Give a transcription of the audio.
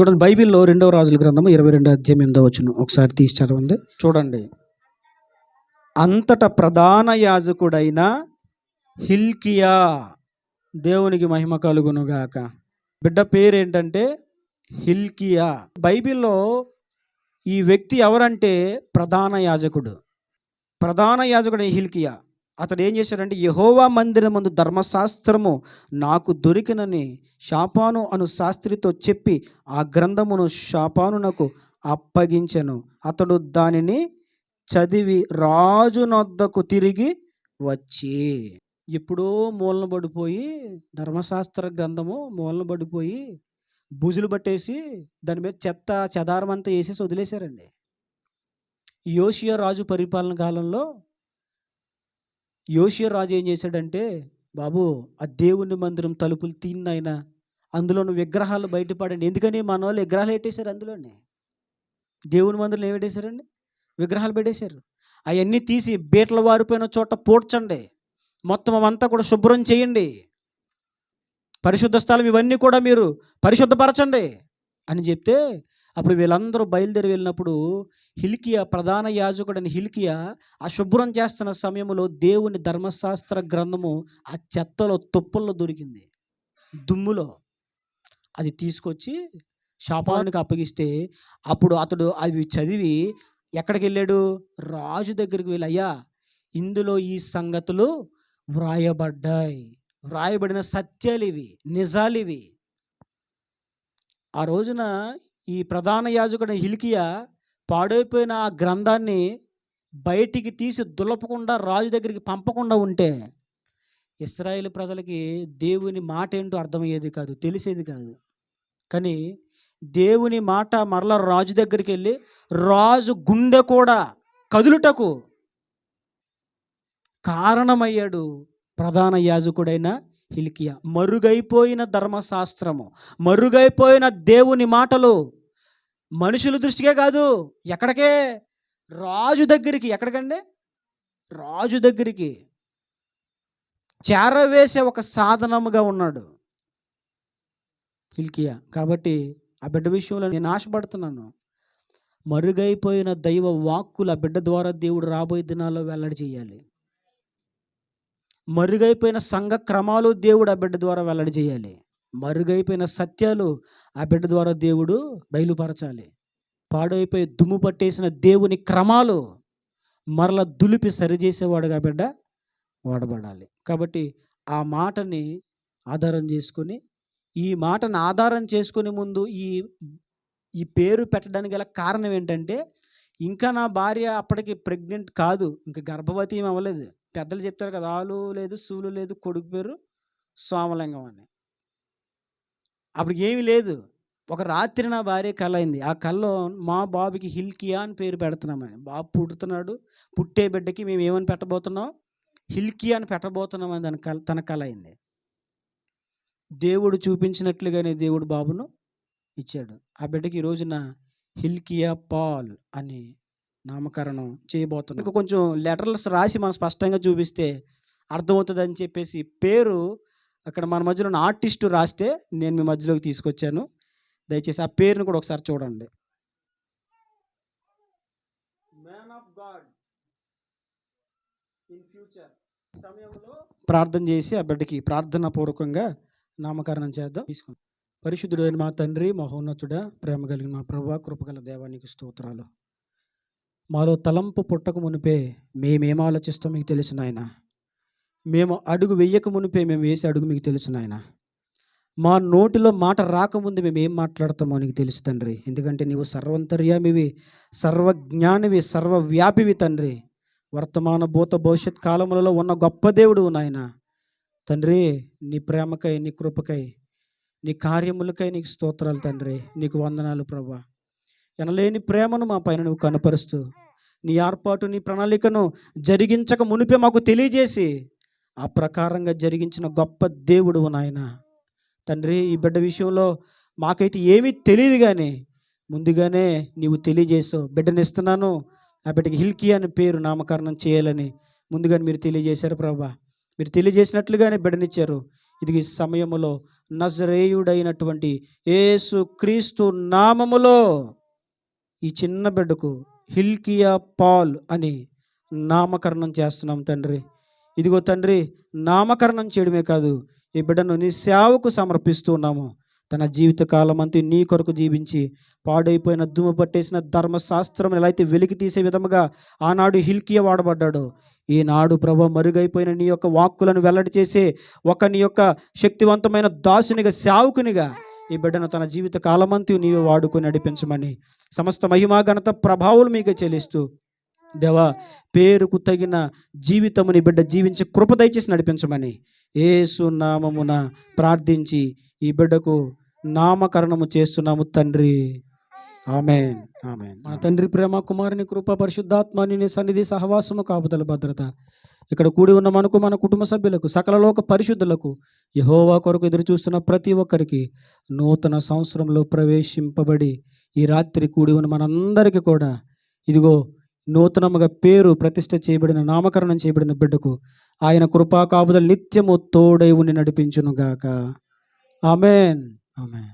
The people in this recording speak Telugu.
చూడండి బైబిల్లో రెండవ రాజుల గ్రంథము ఇరవై రెండో అధ్యాయం ఎనిమిదో వచ్చును ఒకసారి తీసి చదవండి. చూడండి. అంతట ప్రధాన యాజకుడైన హిల్కియా దేవునికి మహిమ కలుగునుగాక. బిడ్డ పేరు ఏంటంటే హిల్కియా. బైబిల్లో ఈ వ్యక్తి ఎవరంటే ప్రధాన యాజకుడు? ప్రధాన యాజకుడు హిల్కియా. అతడు ఏం చేశాడంటే యహోవా మందిరం ముందు ధర్మశాస్త్రము నాకు దొరికినని షాపాను అను శాస్త్రితో చెప్పి ఆ గ్రంథమును షాపానునకు అప్పగించెను. అతడు దానిని చదివి రాజునొద్దకు తిరిగి వచ్చి ఎప్పుడో మూలన పడిపోయి ధర్మశాస్త్ర గ్రంథము మూలన పడిపోయి బుజులు పట్టేసి దాని మీద చెత్త చెదారం అంతా వేసేసి వదిలేశారండి. యోషియా రాజు పరిపాలన కాలంలో యోషియా రాజు ఏం చేశాడంటే బాబు ఆ దేవుని మందిరం తలుపులు తిన్నైనా అందులోని విగ్రహాలు బయటపడండి. ఎందుకని మన వాళ్ళు విగ్రహాలు పెట్టేశారు అందులోనే? దేవుని మందిరం ఏం పెట్టేశారండి? విగ్రహాలు పెట్టేశారు. అవన్నీ తీసి బీటల వారిపోయిన చోట పూడ్చండి. మొత్తం అవంతా కూడా శుభ్రం చేయండి. పరిశుద్ధ స్థలం ఇవన్నీ కూడా మీరు పరిశుద్ధపరచండి అని చెప్తే అప్పుడు వీళ్ళందరూ బయలుదేరి వెళ్ళినప్పుడు హిల్కియా ప్రధాన యాజకుడని హిల్కియా ఆ శుభ్రం చేస్తున్న సమయంలో దేవుని ధర్మశాస్త్ర గ్రంథము ఆ చెత్తలో తుప్పల్లో దొరికింది. దుమ్ములో. అది తీసుకొచ్చి శాపానికి అప్పగిస్తే అప్పుడు అతడు అవి చదివి ఎక్కడికి వెళ్ళాడు? రాజు దగ్గరికి వెళ్ళి అయ్యా ఇందులో ఈ సంగతులు వ్రాయబడ్డాయి. వ్రాయబడిన సత్యాలు ఇవి నిజాలు ఇవి. ఆ రోజున ఈ ప్రధాన యాజకుడు హిల్కియా పాడైపోయిన ఆ గ్రంథాన్ని బయటికి తీసి దులపకుండా రాజు దగ్గరికి పంపకుండా ఉంటే ఇస్రాయేల్ ప్రజలకి దేవుని మాట ఏంటో అర్థమయ్యేది కాదు తెలిసేది కాదు. కానీ దేవుని మాట మరల రాజు దగ్గరికి వెళ్ళి రాజు గుండె కూడా కదులుటకు కారణమయ్యాడు ప్రధాన యాజకుడైన హిలికియా. మరుగైపోయిన ధర్మశాస్త్రము మరుగైపోయిన దేవుని మాటలు మనుషుల దృష్టికే కాదు ఎక్కడికే? రాజు దగ్గరికి. ఎక్కడికండి? రాజు దగ్గరికి. చేరవేసే ఒక సాధనముగా ఉన్నాడు హిల్కియా. కాబట్టి ఆ బిడ్డ విషయంలో నేను ఆశపడుతున్నాను. మరుగైపోయిన దైవ వాక్కులు ఆ బిడ్డ ద్వారా దేవుడు రాబోయే దినాల్లో వెల్లడి చేయాలి. మరుగైపోయిన సంఘ క్రమాలు దేవుడు ఆ బిడ్డ ద్వారా వెల్లడి చేయాలి. మరుగైపోయిన సత్యాలు ఆ బిడ్డ ద్వారా దేవుడు బయలుపరచాలి. పాడైపోయి దుమ్ము పట్టేసిన దేవుని క్రమాలు మరల దులిపి సరిచేసేవాడుగా బిడ్డ వాడబడాలి. కాబట్టి ఆ మాటని ఆధారం చేసుకొని ఈ మాటను ఆధారం చేసుకునే ముందు ఈ ఈ పేరు పెట్టడానికి గల కారణం ఏంటంటే ఇంకా నా భార్య అప్పటికి ప్రెగ్నెంట్ కాదు ఇంకా గర్భవతి ఏమి అవ్వలేదు. పెద్దలు చెప్తారు కదా ఆలు లేదు సూలు లేదు కొడుకు పేరు సోమలింగం అని. అప్పుడు ఏమీ లేదు. ఒక రాత్రి నా భార్య కళ అయింది. ఆ కళ్ళలో మా బాబుకి హిల్కియా అని పేరు పెడుతున్నామని బాబు పుడుతున్నాడు. పుట్టే బిడ్డకి మేము ఏమని పెట్టబోతున్నాం? హిల్కియా అని పెట్టబోతున్నామని తన కల తన కళ అయింది. దేవుడు చూపించినట్లుగానే దేవుడు బాబును ఇచ్చాడు. ఆ బిడ్డకి ఈ రోజున హిల్కియా పాల్ అని నామకరణం చేయబోతున్నాం. ఇంకా కొంచెం లెటర్స్ రాసి మనం స్పష్టంగా చూపిస్తే అర్థమవుతుంది అని చెప్పేసి పేరు అక్కడ మన మధ్యలో ఉన్న ఆర్టిస్టు రాస్తే నేను మీ మధ్యలోకి తీసుకొచ్చాను. దయచేసి ఆ పేరును కూడా ఒకసారి చూడండి. Man of God in future. సమయంలో ప్రార్థన చేసి ఆ బిడ్డకి ప్రార్థనా పూర్వకంగా నామకరణం చేద్దాం. తీసుకుందాం. పరిశుద్ధుడు అయిన మా తండ్రి మహోన్నతుడ ప్రేమ కలిగిన మా ప్రభా కృపగల దేవానికి స్తోత్రాలు. మాలో తలంపు పుట్టక మునిపే మేమేం ఆలోచిస్తాం మీకు తెలుసు నాయన. మేము అడుగు వెయ్యక మునిపే మేము వేసే అడుగు మీకు తెలుసు నాయన. మా నోటిలో మాట రాకముందు మేము ఏం మాట్లాడతామో నీకు తెలుసు తండ్రి. ఎందుకంటే నీవు సర్వంతర్యామివి సర్వజ్ఞానివి సర్వవ్యాపివి తండ్రి. వర్తమాన భూత భవిష్యత్ కాలములలో ఉన్న గొప్ప దేవుడు నాయన. తండ్రి నీ ప్రేమకై నీ కృపకై నీ కార్యములకై నీకు స్తోత్రాలు తండ్రి. నీకు వందనాలు ప్రభా. ఎనలేని ప్రేమను మా పైన నువ్వు కనపరుస్తూ నీ ఏర్పాటు నీ ప్రణాళికను జరిగించక మునిపే మాకు తెలియజేసి ఆ ప్రకారంగా జరిగించిన గొప్ప దేవుడు నాయన. తండ్రి ఈ బిడ్డ విషయంలో మాకైతే ఏమీ తెలియదు కానీ ముందుగానే నీవు తెలియజేసావు బిడ్డనిస్తున్నాను ఆ బిడ్డకి హిల్కీ అని పేరు నామకరణం చేయాలని ముందుగానే మీరు తెలియజేశారు ప్రభా. మీరు తెలియజేసినట్లుగానే బిడ్డనిచ్చారు. ఇది ఈ సమయంలో నజరేయుడైనటువంటి యేసు క్రీస్తు నామములో ఈ చిన్న బిడ్డకు హిల్కియా పాల్ అని నామకరణం చేస్తున్నాం తండ్రి. ఇదిగో తండ్రి నామకరణం చేయడమే కాదు ఈ బిడ్డను నీ సేవకు సమర్పిస్తూ ఉన్నాము. తన జీవితకాలం అంతా నీ కొరకు జీవించి పాడైపోయిన దుమ్ము పట్టేసిన ధర్మశాస్త్రం ఎలా అయితే వెలికి తీసే విధముగా ఆనాడు హిల్కియా వాడబడ్డాడు. ఈనాడు ప్రభు మరుగైపోయిన నీ యొక్క వాక్కులను వెల్లడి చేసే ఒక నీ యొక్క శక్తివంతమైన దాసునిగా సేవకునిగా ఈ బిడ్డను తన జీవిత కాలమంతి నీవే వాడుకొని నడిపించమని సమస్త మహిమా ఘనత ప్రభావులు మీకు చెల్లిస్తూ దేవా పేరుకు తగిన జీవితముని బిడ్డ జీవించి కృప దయచేసి నడిపించమని ఏసు నామమున ప్రార్థించి ఈ బిడ్డకు నామకరణము చేస్తున్నాము తండ్రి. ఆమెన్. ఆమెన్. మా తండ్రి ప్రేమ కుమారుని కృప పరిశుద్ధాత్మని నీ సన్నిధి సహవాసము కాపుతల భద్రత ఇక్కడ కూడి ఉన్న మనకు మన కుటుంబ సభ్యులకు సకలలోక పరిశుద్ధులకు యహోవా కొరకు ఎదురు చూస్తున్న ప్రతి ఒక్కరికి నూతన సంవత్సరంలో ప్రవేశింపబడి ఈ రాత్రి కూడి ఉన్న మనందరికీ కూడా ఇదిగో నూతనముగా పేరు ప్రతిష్ట చేయబడిన నామకరణం చేయబడిన బిడ్డకు ఆయన కృపా కాపుదలు నిత్యము తోడై ఉండి నడిపించునుగాక. ఆమెన్. ఆమెన్.